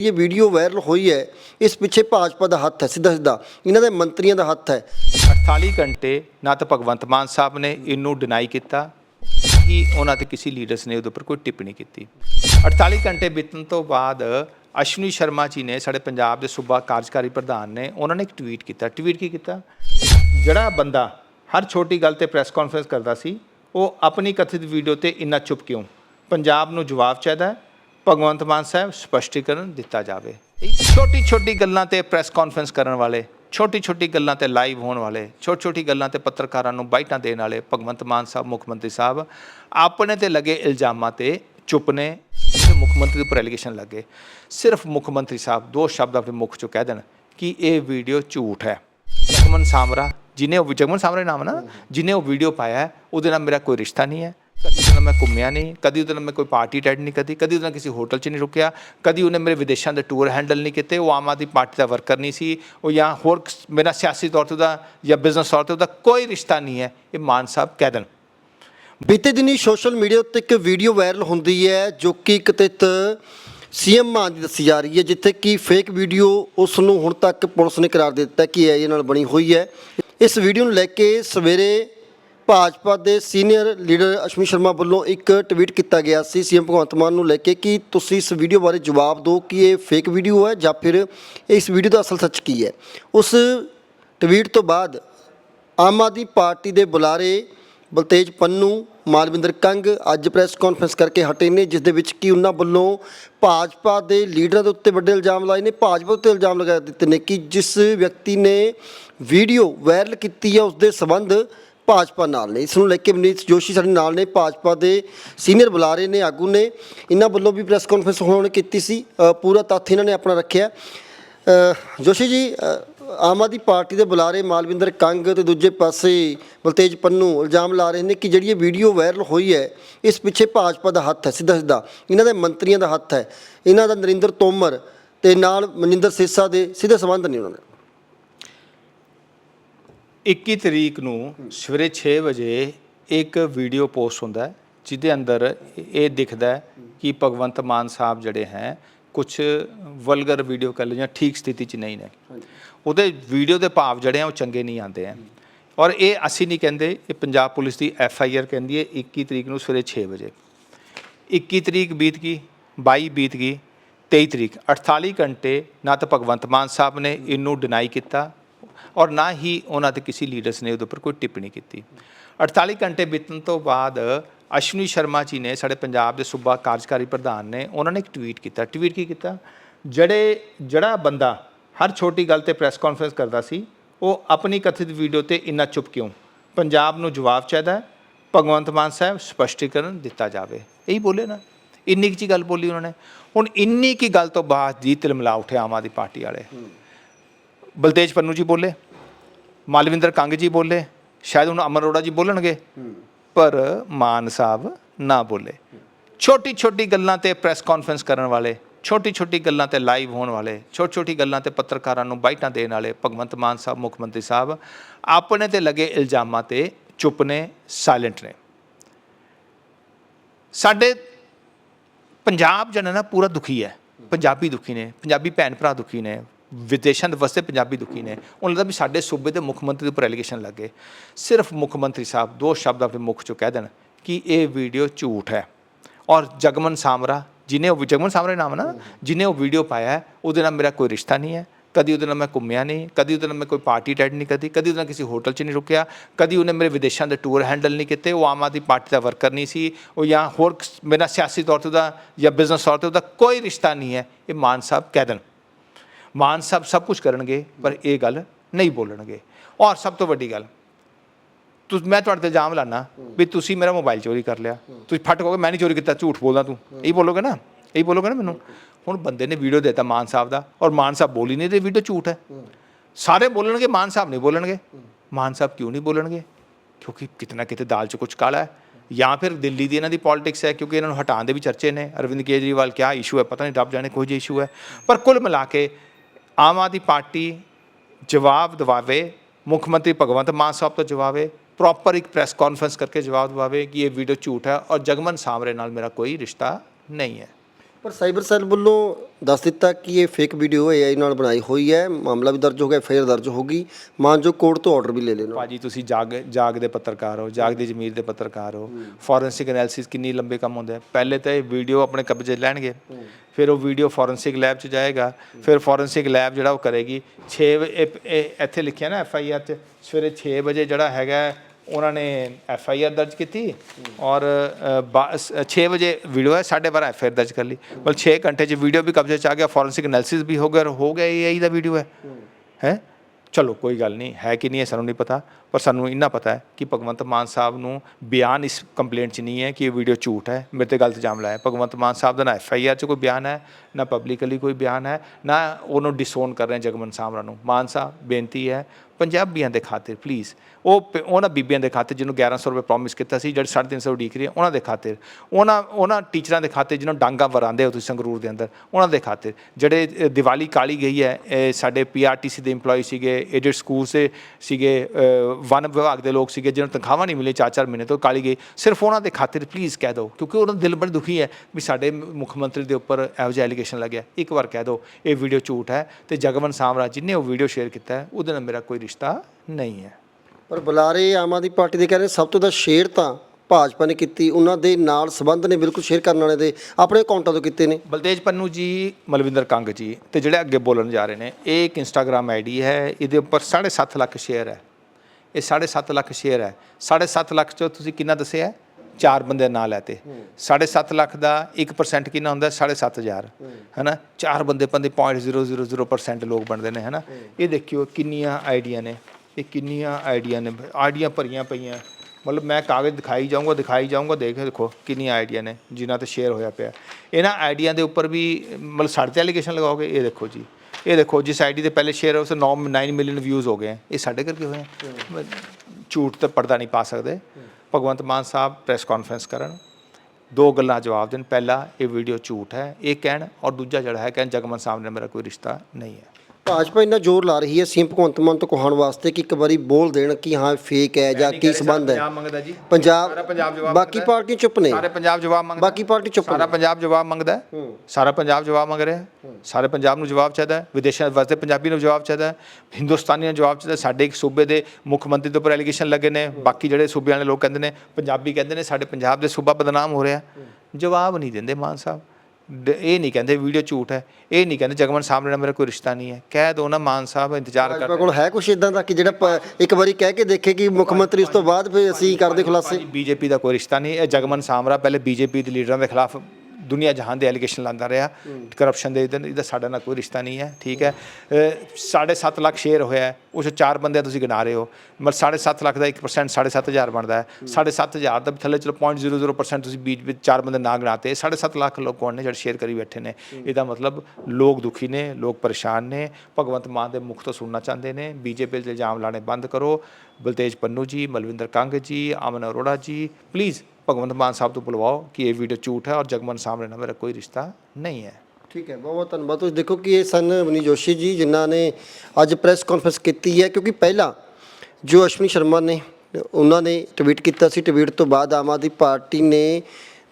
ਇਹ video viral ਹੋਈ ਹੈ। ਇਸ ਪਿੱਛੇ ਭਾਜਪਾ ਦਾ ਹੱਥ ਹੈ, ਸਿੱਧਾ ਸਿੱਧਾ। ਇਹਨਾਂ ਦੇ ਮੰਤਰੀਆਂ ਦਾ ਹੱਥ ਹੈ। 48 ਘੰਟੇ ਨਾ ਤਾਂ ਭਗਵੰਤ ਮਾਨ ਸਾਹਿਬ ਨੇ ਇਹਨੂੰ ਡਿਨਾਈ ਕੀਤਾ। ਕਿ ਉਹਨਾਂ ਤੇ ਕਿਸੇ ਲੀਡਰਸ ਨੇ ਉਹਦੇ ਉੱਪਰ ਕੋਈ ਟਿੱਪਣੀ ਕੀਤੀ। 48 ਘੰਟੇ ਬੀਤਣ ਤੋਂ ਬਾਅਦ ਅਸ਼ਵਨੀ ਸ਼ਰਮਾ ਜੀ ਨੇ ਸਾਡੇ ਪੰਜਾਬ ਦੇ ਸੂਬਾ ਕਾਰਜਕਾਰੀ ਪ੍ਰਧਾਨ ਨੇ ਉਹਨਾਂ ਨੇ ਇੱਕ ਟਵੀਟ ਕੀਤਾ। ਟਵੀਟ ਕੀ ਕੀਤਾ? ਜਿਹੜਾ ਬੰਦਾ ਹਰ ਛੋਟੀ ਗੱਲ ਤੇ ਪ੍ਰੈਸ ਕਾਨਫਰੰਸ ਕਰਦਾ ਸੀ, ਉਹ ਆਪਣੀ ਕਥਿਤ ਵੀਡੀਓ ਤੇ ਇੰਨਾ ਚੁੱਪ ਕਿਉਂ? ਪੰਜਾਬ ਨੂੰ ਜਵਾਬ ਚਾਹੀਦਾ ਹੈ। ਭਗਵੰਤ ਮਾਨ ਸਾਹਿਬ ਸਪਸ਼ਟੀਕਰਨ ਦਿੱਤਾ ਜਾਵੇ। ਛੋਟੀ ਛੋਟੀ ਗੱਲਾਂ ਤੇ ਪ੍ਰੈਸ ਕਾਨਫਰੰਸ ਕਰਨ ਵਾਲੇ ਛੋਟੀ ਛੋਟੀ ਗੱਲਾਂ ਤੇ ਲਾਈਵ ਹੋਣ ਵਾਲੇ ਛੋਟੀ ਛੋਟੀ ਗੱਲਾਂ ਤੇ ਪੱਤਰਕਾਰਾਂ ਨੂੰ ਬਾਈਟਾਂ ਦੇਣ ਵਾਲੇ ਭਗਵੰਤ ਮਾਨ ਸਾਹਿਬ, ਮੁੱਖ ਮੰਤਰੀ ਸਾਹਿਬ, ਆਪਣੇ ਤੇ ਲੱਗੇ ਇਲਜ਼ਾਮਾਂ ਤੇ ਚੁੱਪ ਨੇ ਮੁੱਖ ਮੰਤਰੀ ਉੱਪਰ ਐਲੀਗੇਸ਼ਨ ਲੱਗੇ। ਸਿਰਫ ਮੁੱਖ ਮੰਤਰੀ ਸਾਹਿਬ, ਦੋ ਸ਼ਬਦ ਆਪਣੇ ਮੁੱਖ ਚੋਂ ਕਹਿ ਦੇਣ ਕਿ ਇਹ ਵੀਡੀਓ ਝੂਠ ਹੈ। ਜਗਮਨ ਸਾਮਰਾ ਜਿਹਨੇ ਉਹ ਜਗਮਨ ਸਾਮਰਾ ਨਾਮ ਨਾ ਜਿਹਨੇ ਉਹ ਵੀਡੀਓ ਪਾਇਆ, ਉਹਦੇ ਨਾਲ ਮੇਰਾ ਕੋਈ ਰਿਸ਼ਤਾ ਨਹੀਂ ਹੈ। ਕਦੀ ਉਹਦੇ ਨਾਲ ਮੈਂ ਘੁੰਮਿਆ ਨਹੀਂ, ਕਦੀ ਉਹਦੇ ਨਾਲ ਮੈਂ ਕੋਈ ਪਾਰਟੀ ਅਟੈਂਡ ਨਹੀਂ ਕਦੀ ਕਦੀ ਉਹਦੇ ਨਾਲ ਕਿਸੇ ਹੋਟਲ 'ਚ ਨਹੀਂ ਰੁਕਿਆ, ਕਦੀ ਉਹਨੇ ਮੇਰੇ ਵਿਦੇਸ਼ਾਂ ਦੇ ਟੂਰ ਹੈਂਡਲ ਨਹੀਂ ਕੀਤੇ, ਉਹ ਆਮ ਆਦਮੀ ਪਾਰਟੀ ਦਾ ਵਰਕਰ ਨਹੀਂ ਸੀ, ਉਹ ਜਾਂ ਹੋਰ ਮੇਰਾ ਸਿਆਸੀ ਤੌਰ ਤੇ ਉਹਦਾ ਜਾਂ ਬਿਜ਼ਨਸ ਤੌਰ ਤੇ ਉਹਦਾ ਕੋਈ ਰਿਸ਼ਤਾ ਨਹੀਂ ਹੈ, ਇਹ ਮਾਨ ਸਾਹਿਬ ਕਹਿ ਦੇਣ। ਬੀਤੇ ਦਿਨੀ ਸੋਸ਼ਲ ਮੀਡੀਆ ਉੱਤੇ ਇੱਕ ਵੀਡੀਓ ਵਾਇਰਲ ਹੁੰਦੀ ਹੈ, ਜੋ ਕਿ ਕਥਿਤ ਸੀਐਮ ਮਾਨ ਦੀ ਦੱਸੀ ਜਾ ਰਹੀ ਹੈ, ਜਿੱਥੇ ਕਿ ਫੇਕ ਵੀਡੀਓ ਉਸ ਨੂੰ ਹੁਣ ਤੱਕ ਪੁਲਿਸ ਨੇ ਕਰਾਰ ਦੇ ਦਿੱਤਾ ਕਿ ਇਹ ਨਾਲ ਬਣੀ ਹੋਈ ਹੈ। ਇਸ ਵੀਡੀਓ ਨੂੰ ਲੈ ਕੇ ਸਵੇਰੇ ਭਾਜਪਾ ਦੇ ਸੀਨੀਅਰ ਲੀਡਰ ਅਸ਼ਮੀ ਸ਼ਰਮਾ ਵੱਲੋਂ ਇੱਕ ਟਵੀਟ ਕੀਤਾ ਗਿਆ ਸੀ ਸੀਐਮ ਭਗਵੰਤ ਮਾਨ ਨੂੰ ਲੈ ਕੇ ਕਿ ਤੁਸੀਂ ਇਸ ਵੀਡੀਓ ਬਾਰੇ ਜਵਾਬ ਦਿਓ ਕਿ ਇਹ ਫੇਕ ਵੀਡੀਓ ਹੈ ਜਾਂ ਫਿਰ ਇਸ ਵੀਡੀਓ ਦਾ ਅਸਲ ਸੱਚ ਕੀ ਹੈ। ਉਸ ਟਵੀਟ ਤੋਂ ਬਾਅਦ ਆਮ ਆਦਮੀ ਪਾਰਟੀ ਦੇ ਬੁਲਾਰੇ ਬਲਤੇਜ ਪੰਨੂ, ਮਾਲਵਿੰਦਰ ਕੰਗ ਅੱਜ ਪ੍ਰੈਸ ਕਾਨਫਰੰਸ ਕਰਕੇ ਹਟੇ ਨੇ, ਜਿਸ ਦੇ ਵਿੱਚ ਕਿ ਉਹਨਾਂ ਵੱਲੋਂ ਭਾਜਪਾ ਦੇ ਲੀਡਰਾਂ ਦੇ ਉੱਤੇ ਵੱਡੇ ਇਲਜ਼ਾਮ ਲਾਏ ਨੇ। ਭਾਜਪਾ ਉੱਤੇ ਇਲਜ਼ਾਮ ਲਗਾ ਦਿੱਤੇ ਨੇ ਕਿ ਜਿਸ ਵਿਅਕਤੀ ਨੇ ਵੀਡੀਓ ਵਾਇਰਲ ਕੀਤੀ ਹੈ, ਉਸ ਦੇ ਸੰਬੰਧ ਭਾਜਪਾ ਨਾਲ ਨੇ। ਇਸ ਨੂੰ ਲੈ ਕੇ ਮਨੀਤ ਜੋਸ਼ੀ ਸਾਡੇ ਨਾਲ ਨੇ। ਭਾਜਪਾ ਦੇ ਸੀਨੀਅਰ ਬੁਲਾਰੇ ਨੇ, ਆਗੂ ਨੇ। ਇਹਨਾਂ ਵੱਲੋਂ ਵੀ ਪ੍ਰੈਸ ਕਾਨਫਰੰਸ ਹੋਣ ਕੀਤੀ ਸੀ। ਪੂਰਾ ਤੱਥ ਇਹਨਾਂ ਨੇ ਆਪਣਾ ਰੱਖਿਆ। ਜੋਸ਼ੀ ਜੀ ਆਮ ਆਦਮੀ ਪਾਰਟੀ ਦੇ ਬੁਲਾਰੇ ਮਾਲਵਿੰਦਰ ਕੰਗ ਤੇ ਦੂਜੇ ਪਾਸੇ ਬਲਤੇਜ ਪੰਨੂ ਇਲਜ਼ਾਮ ਲਾ ਰਹੇ ਨੇ ਕਿ ਜਿਹੜੀ ਇਹ ਵੀਡੀਓ ਵਾਇਰਲ ਹੋਈ ਹੈ, ਇਸ ਪਿੱਛੇ ਭਾਜਪਾ ਦਾ ਹੱਥ ਹੈ ਸਿੱਧਾ ਸਿੱਧਾ ਇਹਨਾਂ ਦੇ ਮੰਤਰੀਆਂ ਦਾ ਹੱਥ ਹੈ। ਇਹਨਾਂ ਦਾ ਨਰਿੰਦਰ ਤੋਮਰ ਤੇ ਨਾਲ ਮਨਿੰਦਰ ਸਿਰਸਾ ਦੇ ਸਿੱਧੇ ਸੰਬੰਧ ਨੇ ਉਹਨਾਂ ਦੇ। 21 ਤਰੀਕ ਨੂੰ ਸਵੇਰੇ 6 ਵਜੇ ਇੱਕ ਵੀਡੀਓ ਪੋਸਟ ਹੁੰਦਾ ਹੈ ਜਿਹਦੇ ਅੰਦਰ ਇਹ ਦਿਖਦਾ ਹੈ ਕਿ ਭਗਵੰਤ ਮਾਨ ਸਾਹਿਬ ਜਿਹੜੇ ਹੈ ਕੁਝ ਵਲਗਰ ਵੀਡੀਓ ਕਰ ਜਾਂ ਠੀਕ ਸਥਿਤੀ 'ਚ ਨਹੀਂ ਨੇ। ਉਹਦੇ ਵੀਡੀਓ ਦੇ ਭਾਵ ਜਿਹੜੇ ਆ ਉਹ ਚੰਗੇ ਨਹੀਂ ਆਉਂਦੇ ਆ। ਔਰ ਇਹ ਅਸੀਂ ਨਹੀਂ ਕਹਿੰਦੇ ਇਹ ਪੰਜਾਬ ਪੁਲਿਸ ਦੀ ਐਫ ਆਈ ਆਰ ਕਹਿੰਦੀ ਹੈ 21 ਤਰੀਕ ਨੂੰ ਸਵੇਰੇ 6 ਵਜੇ। 21 ਤਰੀਕ ਬੀਤ ਗਈ 22 ਬੀਤ ਗਈ 23 ਤਰੀਕ। 48 ਘੰਟੇ ਨਾ ਤਾਂ ਭਗਵੰਤ ਮਾਨ ਸਾਹਿਬ ਨੇ ਇਹਨੂੰ ਡਿਨਾਈ ਕੀਤਾ ਔਰ ਨਾ ਹੀ ਉਹਨਾਂ ਦੇ ਕਿਸੇ ਲੀਡਰਸ ਨੇ ਉਹਦੇ ਉੱਪਰ ਕੋਈ ਟਿੱਪਣੀ ਕੀਤੀ। 48 ਘੰਟੇ ਬੀਤਣ ਤੋਂ ਬਾਅਦ ਅਸ਼ਵਨੀ ਸ਼ਰਮਾ ਜੀ ਨੇ ਸਾਡੇ ਪੰਜਾਬ ਦੇ ਸੂਬਾ ਕਾਰਜਕਾਰੀ ਪ੍ਰਧਾਨ ਨੇ ਉਹਨਾਂ ਨੇ ਇੱਕ ਟਵੀਟ ਕੀਤਾ। ਟਵੀਟ ਕੀ ਕੀਤਾ? ਜਿਹੜੇ, ਜਿਹੜਾ ਬੰਦਾ ਹਰ ਛੋਟੀ ਗੱਲ ਤੇ ਪ੍ਰੈਸ ਕਾਨਫਰੰਸ ਕਰਦਾ ਸੀ, ਉਹ ਆਪਣੀ ਕਥਿਤ ਵੀਡੀਓ ਤੇ ਇੰਨਾ ਚੁੱਪ ਕਿਉਂ? ਪੰਜਾਬ ਨੂੰ ਜਵਾਬ ਚਾਹੀਦਾ ਹੈ, ਭਗਵੰਤ ਮਾਨ ਸਾਹਿਬ ਸਪਸ਼ਟੀਕਰਨ ਦਿੱਤਾ ਜਾਵੇ। ਇਹੀ ਬੋਲੇ ਨਾ। ਇੰਨੀ ਕੁ ਜੀ ਗੱਲ ਬੋਲੀ ਉਹਨਾਂ ਨੇ। ਹੁਣ ਇੰਨੀ ਕੀ ਗੱਲ ਤੋਂ ਬਾਅਦ ਜੀ ਤਿਲਮਲਾ ਉੱਠੇ ਆਮ ਆਦਮੀ ਪਾਰਟੀ ਵਾਲੇ। ਬਲਤੇਜ ਪੰਨੂ ਜੀ ਬੋਲੇ, ਮਾਲਵਿੰਦਰ ਕੰਗ ਜੀ ਬੋਲੇ, ਸ਼ਾਇਦ ਹੁਣ ਅਮਰ ਅਰੋੜਾ ਜੀ ਬੋਲਣਗੇ, ਪਰ ਮਾਨ ਸਾਹਿਬ ਨਾ ਬੋਲੇ। ਛੋਟੀ ਛੋਟੀ ਗੱਲਾਂ ਤੇ ਪ੍ਰੈਸ ਕਾਨਫਰੰਸ ਕਰਨ ਵਾਲੇ ਛੋਟੀ ਛੋਟੀ ਗੱਲਾਂ ਤੇ ਲਾਈਵ ਹੋਣ ਵਾਲੇ ਛੋਟੀ ਛੋਟੀ ਗੱਲਾਂ ਤੇ ਪੱਤਰਕਾਰਾਂ ਨੂੰ ਬਾਈਟਾਂ ਦੇਣ ਵਾਲੇ ਭਗਵੰਤ ਮਾਨ ਸਾਹਿਬ, ਮੁੱਖ ਮੰਤਰੀ ਸਾਹਿਬ, ਆਪਣੇ ਤੇ ਲੱਗੇ ਇਲਜ਼ਾਮਾਂ ਤੇ ਚੁੱਪ ਨੇ ਸਾਇਲੈਂਟ ਨੇ। ਸਾਡੇ ਪੰਜਾਬ ਜਨ ਨਾ ਪੂਰਾ ਦੁਖੀ ਹੈ, ਪੰਜਾਬੀ ਦੁਖੀ ਨੇ, ਪੰਜਾਬੀ ਭੈਣ ਭਰਾ ਦੁਖੀ ਨੇ ਵਿਦੇਸ਼ਾਂ ਦੇ ਵਸਦੇ ਪੰਜਾਬੀ ਦੁਖੀ ਨੇ। ਉਹਨਾਂ ਦਾ ਵੀ ਸਾਡੇ ਸੂਬੇ ਦੇ ਮੁੱਖ ਮੰਤਰੀ ਦੇ ਉੱਪਰ ਐਲੀਗੇਸ਼ਨ ਲੱਗੇ ਸਿਰਫ ਮੁੱਖ ਮੰਤਰੀ ਸਾਹਿਬ ਦੋ ਸ਼ਬਦ ਆਪਣੇ ਮੁੱਖ ਚੋਂ ਕਹਿ ਦੇਣ ਕਿ ਇਹ ਵੀਡੀਓ ਝੂਠ ਹੈ। ਔਰ ਜਗਮਨ ਸਾਮਰਾ ਜਿਹਨੇ ਉਹ ਜਗਮਨ ਸਾਮਰਾ ਨਾਮ ਨਾ ਜਿਹਨੇ ਉਹ ਵੀਡੀਓ ਪਾਇਆ ਉਹਦੇ ਨਾਲ ਮੇਰਾ ਕੋਈ ਰਿਸ਼ਤਾ ਨਹੀਂ ਹੈ। ਕਦੀ ਉਹਦੇ ਨਾਲ ਮੈਂ ਘੁੰਮਿਆ ਨਹੀਂ, ਕਦੀ ਉਹਦੇ ਨਾਲ ਮੈਂ ਕੋਈ ਪਾਰਟੀ ਅਟੈਂਡ ਨਹੀਂ ਕਰਦੀ ਕਦੀ ਉਹਦੇ ਨਾਲ ਕਿਸੇ ਹੋਟਲ 'ਚ ਨਹੀਂ ਰੁਕਿਆ, ਕਦੀ ਉਹਨੇ ਮੇਰੇ ਵਿਦੇਸ਼ਾਂ ਦੇ ਟੂਰ ਹੈਂਡਲ ਨਹੀਂ ਕੀਤੇ, ਉਹ ਆਮ ਆਦਮੀ ਪਾਰਟੀ ਦਾ ਵਰਕਰ ਨਹੀਂ ਸੀ, ਉਹ ਜਾਂ ਹੋਰ ਮੇਰਾ ਸਿਆਸੀ ਤੌਰ ਤੇ ਉਹਦਾ ਜਾਂ ਬਿਜ਼ਨਸ ਤੌਰ ਤੇ ਉਹਦਾ ਕੋਈ ਰਿਸ਼ਤਾ ਨਹੀਂ ਹੈ। ਇਹ ਮਾਨ ਸਾਹਿਬ ਕਹਿ ਦੇਣ। ਮਾਨ ਸਾਹਿਬ ਸਭ ਕੁਝ ਕਰਨਗੇ, ਪਰ ਇਹ ਗੱਲ ਨਹੀਂ ਬੋਲਣਗੇ। ਔਰ ਸਭ ਤੋਂ ਵੱਡੀ ਗੱਲ, ਤੁਸੀਂ, ਮੈਂ ਤੁਹਾਡੇ ਤੇ ਇਲਜ਼ਾਮ ਲਾਣਾ ਵੀ ਤੁਸੀਂ ਮੇਰਾ ਮੋਬਾਈਲ ਚੋਰੀ ਕਰ ਲਿਆ। ਤੁਸੀਂ ਫਟ ਕਹੋਗੇ, ਮੈਂ ਨਹੀਂ ਚੋਰੀ ਕੀਤਾ, ਝੂਠ ਬੋਲਦਾ ਤੂੰ। ਇਹ ਬੋਲੋਗੇ ਨਾ? ਇਹ ਬੋਲੋਗੇ ਨਾ ਮੈਨੂੰ? ਹੁਣ ਬੰਦੇ ਨੇ ਵੀਡੀਓ ਦੇਤਾ ਮਾਨ ਸਾਹਿਬ ਦਾ, ਔਰ ਮਾਨ ਸਾਹਿਬ ਬੋਲੀ ਨਹੀਂ ਤੇ ਵੀਡੀਓ ਝੂਠ ਹੈ। ਸਾਰੇ ਬੋਲਣਗੇ, ਮਾਨ ਸਾਹਿਬ ਨਹੀਂ ਬੋਲਣਗੇ। ਮਾਨ ਸਾਹਿਬ ਕਿਉਂ ਨਹੀਂ ਬੋਲਣਗੇ? ਕਿਉਂਕਿ ਕਿਤਨਾ ਕਿਤੇ ਦਾਲ 'ਚ ਕੁਝ ਕਾਲਾ ਹੈ। ਜਾਂ ਫਿਰ ਦਿੱਲੀ ਦੀ ਇਹਨਾਂ ਦੀ ਪੋਲਿਟਿਕਸ ਹੈ, ਕਿਉਂਕਿ ਇਹਨਾਂ ਨੂੰ ਹਟਾਉਣ ਦੇ ਵੀ ਚਰਚੇ ਨੇ। ਅਰਵਿੰਦ ਕੇਜਰੀਵਾਲ ਕਿਆ ਇਸ਼ੂ ਹੈ, ਪਤਾ ਨਹੀਂ ਰੱਬ ਜਾਣੇ, ਕੋਈ ਜਿਹਾ ਇਸ਼ੂ ਹੈ। ਪਰ ਕੁੱਲ ਮਿਲਾ ਕੇ ਆਮ ਆਦਮੀ ਪਾਰਟੀ ਜਵਾਬ ਦਿਵਾਵੇ, ਮੁੱਖ ਮੰਤਰੀ ਭਗਵੰਤ ਮਾਨ ਸਾਹਿਬ ਤੋਂ ਜਵਾਵੇ ਪ੍ਰੋਪਰ ਇੱਕ ਪ੍ਰੈਸ ਕਾਨਫਰੰਸ ਕਰਕੇ ਜਵਾਬ ਦਿਵਾਵੇ ਕਿ ਇਹ ਵੀਡੀਓ ਝੂਠ ਹੈ ਔਰ ਜਗਮਨ ਸਾਮਰੇ ਨਾਲ ਮੇਰਾ ਕੋਈ ਰਿਸ਼ਤਾ ਨਹੀਂ ਹੈ। ਪਰ ਸਾਈਬਰ ਸੈੱਲ ਵੱਲੋਂ ਦੱਸ ਦਿੱਤਾ ਕਿ ਇਹ ਫੇਕ ਵੀਡੀਓ AI ਨਾਲ ਬਣਾਈ ਹੋਈ ਹੈ ਮਾਮਲਾ ਵੀ ਦਰਜ ਹੋ ਗਿਆ ਐਫਆਈਆਰ ਦਰਜ ਹੋਗੀ ਮਾਨਜੋ ਕੋਰਟ ਤੋਂ ਆਰਡਰ ਵੀ ਲੈ ਲੈਣਾ। ਭਾਜੀ ਤੁਸੀਂ ਜਾਗ ਜਾਗ ਦੇ ਪੱਤਰਕਾਰ ਹੋ ਜਾਗ ਦੀ ਜ਼ਮੀਰ ਦੇ ਪੱਤਰਕਾਰ ਹੋ। ਫੋਰੈਂਸਿਕ ਐਨਾਲਿਸਿਸ ਕਿੰਨੀ ਲੰਬੇ ਕੰਮ ਹੁੰਦੇ ਪਹਿਲੇ ਤਾਂ ਇਹ ਵੀਡੀਓ ਆਪਣੇ ਕਬਜ਼ੇ ਲੈਣਗੇ। ਫਿਰ ਉਹ ਵੀਡੀਓ ਫੋਰੈਂਸਿਕ ਲੈਬ 'ਚ ਜਾਏਗਾ। ਫਿਰ ਫੋਰੈਂਸਿਕ ਲੈਬ ਜਿਹੜਾ ਉਹ ਕਰੇਗੀ। 6 ਇੱਥੇ ਲਿਖਿਆ ਨਾ ਐਫ ਆਈ ਆਰ 'ਚ ਸਵੇਰੇ 6 ਵਜੇ ਜਿਹੜਾ ਹੈਗਾ ਉਹਨਾਂ ਨੇ ਐਫ ਆਈ ਆਰ ਦਰਜ ਕੀਤੀ ਔਰ 6 ਵਜੇ ਵੀਡੀਓ ਹੈ 12:30 ਐਫ ਆਈ ਆਰ ਦਰਜ ਕਰ ਲਈ ਮਤਲਬ 6 ਘੰਟੇ 'ਚ ਵੀਡੀਓ ਵੀ ਕਬਜ਼ੇ 'ਚ ਆ ਗਿਆ ਫੋਰੈਂਸਿਕ ਐਨਾਲਿਸਿਸ ਵੀ ਹੋ ਗਿਆ ਔਰ ਹੋ ਗਿਆ ਇਹ ਦਾ ਵੀਡੀਓ ਹੈ ਹੈ ਚਲੋ ਕੋਈ ਗੱਲ ਨਹੀਂ ਹੈ ਕਿ ਨਹੀਂ ਹੈ ਸਾਨੂੰ ਨਹੀਂ ਪਤਾ ਪਰ ਸਾਨੂੰ ਇੰਨਾ ਪਤਾ ਹੈ ਕਿ ਭਗਵੰਤ ਮਾਨ ਸਾਹਿਬ ਨੂੰ ਬਿਆਨ ਇਸ ਕੰਪਲੇਂਟ 'ਚ ਨਹੀਂ ਹੈ ਕਿ ਇਹ ਵੀਡੀਓ ਝੂਠ ਹੈ ਮੇਰੇ ਤੇ ਗਲਤ ਜਾਮ ਲਾਇਆ ਭਗਵੰਤ ਮਾਨ ਸਾਹਿਬ ਦਾ ਨਾ ਐਫ ਆਈ ਆਰ 'ਚ ਕੋਈ ਬਿਆਨ ਹੈ ਨਾ ਪਬਲਿਕਲੀ ਕੋਈ ਬਿਆਨ ਹੈ ਨਾ ਉਹਨੂੰ ਡਿਸਓਨ ਕਰ ਰਹੇ ਜਗਮਨ ਸਾਹਮਣਾ ਨੂੰ ਮਾਨ ਸਾਹਿਬ ਬੇਨਤੀ ਹੈ ਪੰਜਾਬੀਆਂ ਦੇ ਖਾਤਰ ਪਲੀਜ਼ ਉਹ ਪ- ਉਹਨਾਂ ਬੀਬੀਆਂ ਦੇ ਖਾਤਰ ਜਿਹਨੂੰ 1100 ਰੁਪਏ ਪ੍ਰੋਮਿਸ ਕੀਤਾ ਸੀ ਜਿਹੜੇ 350 ਉਡੀਕ ਰਹੀ ਹੈ ਉਹਨਾਂ ਦੇ ਖਾਤਰ। ਉਹਨਾਂ ਉਹਨਾਂ ਟੀਚਰਾਂ ਦੇ ਖਾਤਰ ਜਿਹਨਾਂ ਨੂੰ ਡਾਂਗਾ ਵਰਾਂਦੇ ਹੋ ਤੁਸੀਂ ਸੰਗਰੂਰ ਦੇ ਅੰਦਰ ਉਹਨਾਂ ਦੇ ਖਾਤਰ। ਜਿਹੜੇ ਅ, ਦੀਵਾਲੀ ਕਾਲੀ ਗਈ ਹੈ ਇਹ ਸਾਡੇ ਪੀਆਰਟੀਸੀ ਦੇ EMPLOYE ਸੀਗੇ ਏਡਡ ਸਕੂਲ ਸੇ ਸੀਗੇ ਵਨ ਵਿਭਾਗ ਦੇ ਲੋਕ ਸੀਗੇ ਜਿਹਨਾਂ ਨੂੰ ਤਨਖਾਹਾਂ ਨਹੀਂ ਮਿਲੇ ਚਾਰ ਚਾਰ ਮਹੀਨੇ ਤੋਂ ਕਾਲੀ ਗਈ। ਸਿਰਫ ਉਹਨਾਂ ਦੇ ਖਾਤਰ ਪਲੀਜ਼ ਕਹਿ ਦਿਓ ਕਿਉਂਕਿ ਉਹਨਾਂ ਦਾ ਦਿਲ ਬੜਾ ਦੁਖੀ ਹੈ ਵੀ ਸਾਡੇ ਮੁੱਖ ਮੰਤਰੀ ਦੇ ਉੱਪਰ ਇਹੋ ਜਿਹਾ ਐਲੀਗੇਸ਼ਨ ਲੱਗਿਆ। ਇੱਕ ਵਾਰ ਕਹਿ ਦਿਓ ਇਹ ਵੀਡੀਓ ਝੂਠ ਹੈ ਤੇ ਜਗਵੰਤ ਸਾਮਰਾਜ ਜਿਹਨੇ ਉਹ ਵੀਡੀਓ ਸ਼ੇਅਰ ਕੀਤਾ ਹੈ ਉਹਦੇ ਨਾਲ ਮੇਰਾ ਕੋਈ ਰਿਸ਼ਤਾ ਨਹੀਂ ਹੈ। ਪਰ ਬੁਲਾਰੇ ਆਮ ਆਦਮੀ ਪਾਰਟੀ ਦੇ ਕਹਿੰਦੇ ਸਭ ਤੋਂ ਦਾ ਸ਼ੇਅਰ ਤਾਂ ਭਾਜਪਾ ਨੇ ਕੀਤੀ ਉਹਨਾਂ ਦੇ ਨਾਲ ਸੰਬੰਧ ਨੇ ਬਿਲਕੁਲ ਸ਼ੇਅਰ ਕਰਨ ਵਾਲੇ ਦੇ ਆਪਣੇ ਅਕਾਊਂਟਾਂ ਤੋਂ ਕੀਤੇ ਨੇ। ਬਲਤੇਜ ਪੰਨੂ ਜੀ ਮਲਵਿੰਦਰ ਕੰਗ ਜੀ ਤੇ ਜਿਹੜੇ ਅੱਗੇ ਬੋਲਣ ਜਾ ਰਹੇ ਨੇ ਇਹ ਇੱਕ ਇੰਸਟਾਗ੍ਰam ਆਈਡੀ ਹੈ ਇਹਦੇ ਉੱਪਰ 7.5 ਲੱਖ ਸ਼ੇਅਰ ਹੈ। ਇਹ 7.5 ਲੱਖ ਸ਼ੇਅਰ ਹੈ। 7.5 ਲੱਖ ਚੋਂ ਤੁਸੀਂ ਕਿੰਨਾ ਦੱਸਿਆ? ਚਾਰ ਬੰਦੇ ਨਾਂ ਲੈਤੇ। 7.5 ਲੱਖ ਦਾ 1% ਕਿੰਨਾ ਹੁੰਦਾ? 7.5000 ਹੈਨਾ? ਚਾਰ ਬੰਦੇ ਪੰਦੇ 0.000% ਲੋਕ ਬਣਦੇ ਨੇ ਹੈਨਾ? ਇਹ ਦੇਖਿਓ ਕਿੰਨੀਆਂ ਆਈਡੀਆਂ ਨੇ। ਇਹ ਕਿੰਨੀਆਂ ਆਈਡੀਆਂ ਨੇ। ਆਈਡੀਆਂ ਭਰੀਆਂ ਪਈਆਂ। ਮਤਲਬ ਮੈਂ ਕਾਗਜ਼ ਦਿਖਾਈ ਜਾਊਂਗਾ ਦਿਖਾਈ ਜਾਊਂਗਾ ਦੇਖ ਦੇਖੋ ਕਿੰਨੀਆਂ ਆਈਡੀਆਂ ਨੇ ਜਿਨ੍ਹਾਂ ਤੇ ਸ਼ੇਅਰ ਹੋਇਆ ਪਿਆ। ਇਹਨਾਂ ਆਈਡੀਆਂ ਦੇ ਉੱਪਰ ਵੀ ਮਤਲਬ ਸਾਡੇ ਤੇ ਐਲੀਗੇਸ਼ਨ ਲਗਾਓਗੇ? ਇਹ ਦੇਖੋ ਜੀ। ਇਹ ਦੇਖੋ ਜਿਸ ਆਈਡੀ ਦੇ ਪਹਿਲੇ ਸ਼ੇਅਰ ਉਸ 9 9 ਮਿਲੀਅਨ ਵਿਊਜ਼ ਹੋ ਗਏ। ਇਹ ਸਾਡੇ ਕਰਕੇ ਹੋਏ ਝੂਠ ਤੇ ਪਰਦਾ ਨਹੀਂ ਪਾ ਸਕਦੇ। ਭਗਵੰਤ ਮਾਨ ਸਾਹਿਬ ਪ੍ਰੈਸ ਕਾਨਫਰੰਸ ਕਰਨ। ਦੋ ਗੱਲਾਂ ਜਵਾਬ ਦੇਣ। ਪਹਿਲਾ, ਇਹ ਵੀਡੀਓ ਝੂਠ ਹੈ, ਇਹ ਕਹਿਣ। ਔਰ ਦੂਜਾ ਜਿਹੜਾ ਹੈ, ਕਹਿਣ, ਜਗਮਨ ਸਾਹਿਬ ਨਾਲ ਮੇਰਾ ਕੋਈ ਰਿਸ਼ਤਾ ਨਹੀਂ ਹੈ। ਭਾਜਪਾ ਇੰਨਾ ਜ਼ੋਰ ਲਾ ਰਹੀ ਹੈ ਸੀਐਮ ਭਗਵੰਤ ਮਾਨ ਤੋਂ ਕਹਾਉਣ ਵਾਸਤੇ ਕਿ ਇੱਕ ਵਾਰੀ ਬੋਲ ਦੇਣ ਕਿ ਹਾਂ ਫੇਕ ਹੈ ਜਾਂ ਕੀ ਸਬੰਧ ਹੈ। ਪੰਜਾਬ ਮੰਗਦਾ ਜੀ। ਪੰਜਾਬ ਸਾਰਾ ਪੰਜਾਬ ਜਵਾਬ ਬਾਕੀ ਮੰਗਦਾ ਹੈ। ਪਾਰਟੀਆਂ ਚੁੱਪ ਨੇ। ਸਾਰੇ ਪੰਜਾਬ ਜਵਾਬ ਮੰਗਦਾ ਬਾਕੀ ਪਾਰਟੀ ਚੁੱਪ ਸਾਰਾ ਨੇ ਪੰਜਾਬ ਜਵਾਬ ਮੰਗਦਾ ਹੈ। ਸਾਰਾ ਪੰਜਾਬ ਜਵਾਬ ਮੰਗ ਰਿਹਾ ਹੈ। ਸਾਰੇ ਪੰਜਾਬ ਨੂੰ ਜਵਾਬ ਚਾਹੀਦਾ ਹੈ। ਵਿਦੇਸ਼ਾਂ ਵਾਸਤੇ ਪੰਜਾਬੀ ਨੂੰ ਜਵਾਬ ਚਾਹੀਦਾ ਹੈ। ਹਿੰਦੁਸਤਾਨੀਆਂ ਨੂੰ ਜਵਾਬ ਚਾਹੀਦਾ ਹੈ। ਸਾਡੇ ਇੱਕ ਸੂਬੇ ਦੇ ਮੁੱਖ ਮੰਤਰੀ ਦੇ ਉੱਪਰ ਐਲੀਗੇਸ਼ਨ ਲੱਗੇ ਨੇ। ਬਾਕੀ ਜਿਹੜੇ ਸੂਬਿਆਂ ਦੇ ਲੋਕ ਕਹਿੰਦੇ ਨੇ ਪੰਜਾਬੀ ਕਹਿੰਦੇ ਨੇ ਸਾਡੇ ਪੰਜਾਬ ਦੇ ਸੂਬਾ ਬਦਨਾਮ ਹੋ ਰਿਹਾ ਜਵਾਬ ਨਹੀਂ ਦਿੰਦੇ ਮਾਨ ਸਾਹਿਬ। ਇਹ ਨਹੀਂ ਕਹਿੰਦੇ ਵੀਡੀਓ ਝੂਠ ਹੈ। ਇਹ ਨਹੀਂ ਕਹਿੰਦੇ ਜਗਮਨ ਸਾਹਮਣੇ ਨਾਲ ਮੇਰਾ ਕੋਈ ਰਿਸ਼ਤਾ ਨਹੀਂ ਹੈ। ਕਹਿ ਦੋ ਨਾ ਮਾਨ ਸਾਹਿਬ ਇੰਤਜ਼ਾਰ ਭਾਜਪਾ ਕਰ ਕੋਲ ਹੈ ਕੁਝ ਇਦਾਂ ਦਾ ਕਿ ਜਿਹੜਾ ਪ- ਇੱਕ ਵਾਰੀ ਕਹਿ ਕੇ ਦੇਖੇ ਕਿ ਮੁੱਖ ਮੰਤਰੀ ਉਸ ਤੋਂ ਬਾਅਦ ਫਿਰ ਅਸੀਂ ਕਰਦੇ ਖੁਲਾਸੇ? ਬੀਜੇਪੀ ਦਾ ਕੋਈ ਰਿਸ਼ਤਾ ਨਹੀਂ। ਇਹ ਜਗਮਨ ਸਾਮਰਾ ਪਹਿਲੇ ਬੀਜੇਪੀ ਦੇ ਲੀਡਰਾਂ ਦੇ ਖਿਲਾਫ ਦੁਨੀਆ ਜਹਾਨ ਦੇ ਐਲੀਗੇਸ਼ਨ ਲਾਉਂਦਾ ਰਿਹਾ। ਕਰਪਸ਼ਨ ਦੇ ਇਹਦਾ ਇਹਦਾ ਸਾਡਾ ਨਾਲ ਕੋਈ ਰਿਸ਼ਤਾ ਨਹੀਂ ਹੈ। ਠੀਕ ਹੈ। ਅ, ਸਾਢੇ ਸੱਤ ਲੱਖ ਸ਼ੇਅਰ ਹੋਇਆ ਹੈ। ਉਸ ਚਾਰ ਬੰਦੇ ਤੁਸੀਂ ਗਿਣਾ ਰਹੇ ਹੋ ਮਤਲਬ ਸਾਢੇ ਸੱਤ ਲੱਖ ਦਾ 1% ਸਾਢੇ ਸੱਤ ਹਜ਼ਾਰ ਬਣਦਾ ਹੈ। ਸਾਢੇ ਸੱਤ ਹਜ਼ਾਰ ਦਾ ਥੱਲੇ ਚਲੋ 0.00% ਤੁਸੀਂ ਬੀਚ ਵਿੱਚ ਚਾਰ ਬੰਦੇ ਨਾ ਗਿਣਾਤੇ ਸਾਢੇ ਸੱਤ ਲੱਖ ਲੋਕ ਕੌਣ ਨੇ ਜਿਹੜੇ ਸ਼ੇਅਰ ਕਰੀ ਬੈਠੇ ਨੇ। ਇਹਦਾ ਮਤਲਬ ਲੋਕ ਦੁਖੀ ਨੇ ਲੋਕ ਪਰੇਸ਼ਾਨ ਨੇ ਭਗਵੰਤ ਮਾਨ ਦੇ ਮੁਖ ਤੋਂ ਸੁਣਨਾ ਚਾਹੁੰਦੇ ਨੇ। ਬੀਜੇਪੀ ਤੇ ਇਲਜ਼ਾਮ ਲਾਣੇ ਬੰਦ ਕਰੋ। ਬਲਤੇਜ ਪੰਨੂ ਜੀ ਮਲਵਿੰਦਰ ਕੰਗ ਜੀ ਅਮਨ ਅਰੋੜਾ ਜੀ ਪਲੀਜ਼ ਭਗਵੰਤ ਮਾਨ ਸਾਹਿਬ ਤੋਂ ਬੁਲਵਾਓ ਕਿ ਇਹ ਵੀਡੀਓ ਝੂਠ ਹੈ ਔਰ ਜਗਮਨ ਸਾਹਮਣੇ ਨਾਲ ਮੇਰਾ ਕੋਈ ਰਿਸ਼ਤਾ ਨਹੀਂ ਹੈ। ਠੀਕ ਹੈ ਬਹੁਤ ਬਹੁਤ ਧੰਨਵਾਦ। ਤੁਸੀਂ ਦੇਖੋ ਕਿ ਇਹ ਸਨ ਮਨੀ ਜੋਸ਼ੀ ਜੀ, ਜਿਨ੍ਹਾਂ ਨੇ ਅੱਜ ਪ੍ਰੈਸ ਕਾਨਫਰੰਸ ਕੀਤੀ ਹੈ, ਕਿਉਂਕਿ ਪਹਿਲਾਂ ਜੋ ਅਸ਼ਵਨੀ ਸ਼ਰਮਾ ਨੇ, ਉਹਨਾਂ ਨੇ ਟਵੀਟ ਕੀਤਾ ਸੀ। ਟਵੀਟ ਤੋਂ ਬਾਅਦ ਆਮ ਆਦਮੀ ਪਾਰਟੀ ਨੇ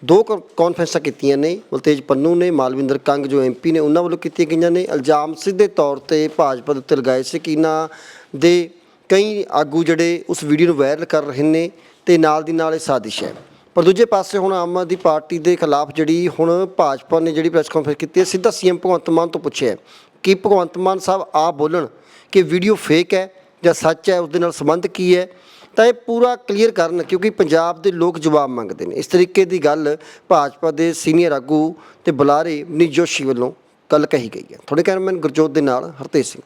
ਦੋ ਕੌ- ਕਾਨਫਰੰਸਾਂ ਕੀਤੀਆਂ ਨੇ ਬਲਤੇਜ ਪੰਨੂ ਨੇ, ਮਾਲਵਿੰਦਰ ਕੰਗ, ਜੋ ਐਮਪੀ ਨੇ, ਉਹਨਾਂ ਵੱਲੋਂ ਕੀਤੀਆਂ ਗਈਆਂ ਨੇ। ਇਲਜ਼ਾਮ ਸਿੱਧੇ ਤੌਰ ਤੇ ਭਾਜਪਾ ਦੇ ਉੱਤੇ ਲਗਾਏ ਸੀ ਕਿ ਇਹਨਾਂ ਦੇ ਕਈ ਆਗੂ ਜਿਹੜੇ ਉਸ ਵੀਡੀਓ ਨੂੰ ਵਾਇਰਲ ਕਰ ਰਹੇ ਨੇ, ਤੇ ਨਾਲ ਦੀ ਨਾਲ ਇਹ ਸਾਜ਼ਿਸ਼ ਹੈ। ਔਰ ਦੂਜੇ ਪਾਸੇ ਹੁਣ ਆਮ ਆਦਮੀ ਪਾਰਟੀ ਦੇ ਖਿਲਾਫ ਜਿਹੜੀ ਹੁਣ ਭਾਜਪਾ ਨੇ ਜਿਹੜੀ ਪ੍ਰੈਸ ਕਾਨਫਰੰਸ ਕੀਤੀ ਹੈ, ਸਿੱਧਾ ਸੀਐਮ ਭਗਵੰਤ ਮਾਨ ਤੋਂ ਪੁੱਛਿਆ ਕਿ ਭਗਵੰਤ ਮਾਨ ਸਾਹਿਬ ਆ ਬੋਲਣ ਕਿ ਵੀਡੀਓ ਫੇਕ ਹੈ ਜਾਂ ਸੱਚ ਹੈ ਉਸ ਦੇ ਨਾਲ ਸੰਬੰਧ ਕੀ ਹੈ? ਤਾਂ ਇਹ ਪੂਰਾ ਕਲੀਅਰ ਕਰਨ ਕਿਉਂਕਿ ਪੰਜਾਬ ਦੇ ਲੋਕ ਜਵਾਬ ਮੰਗਦੇ ਨੇ। ਇਸ ਤਰੀਕੇ ਦੀ ਗੱਲ ਭਾਜਪਾ ਦੇ ਸੀਨੀਅਰ ਆਗੂ ਤੇ ਬੁਲਾਰੇ ਮਨੀ ਜੋਸ਼ੀ ਵੱਲੋਂ ਗੱਲ ਕਹੀ ਗਈ ਹੈ। ਤੁਹਾਡੇ ਕੈਮਰਾਮੈਨ ਗੁਰਜੋਤ ਦੇ ਨਾਲ ਹਰਤੇਜ ਸਿੰਘ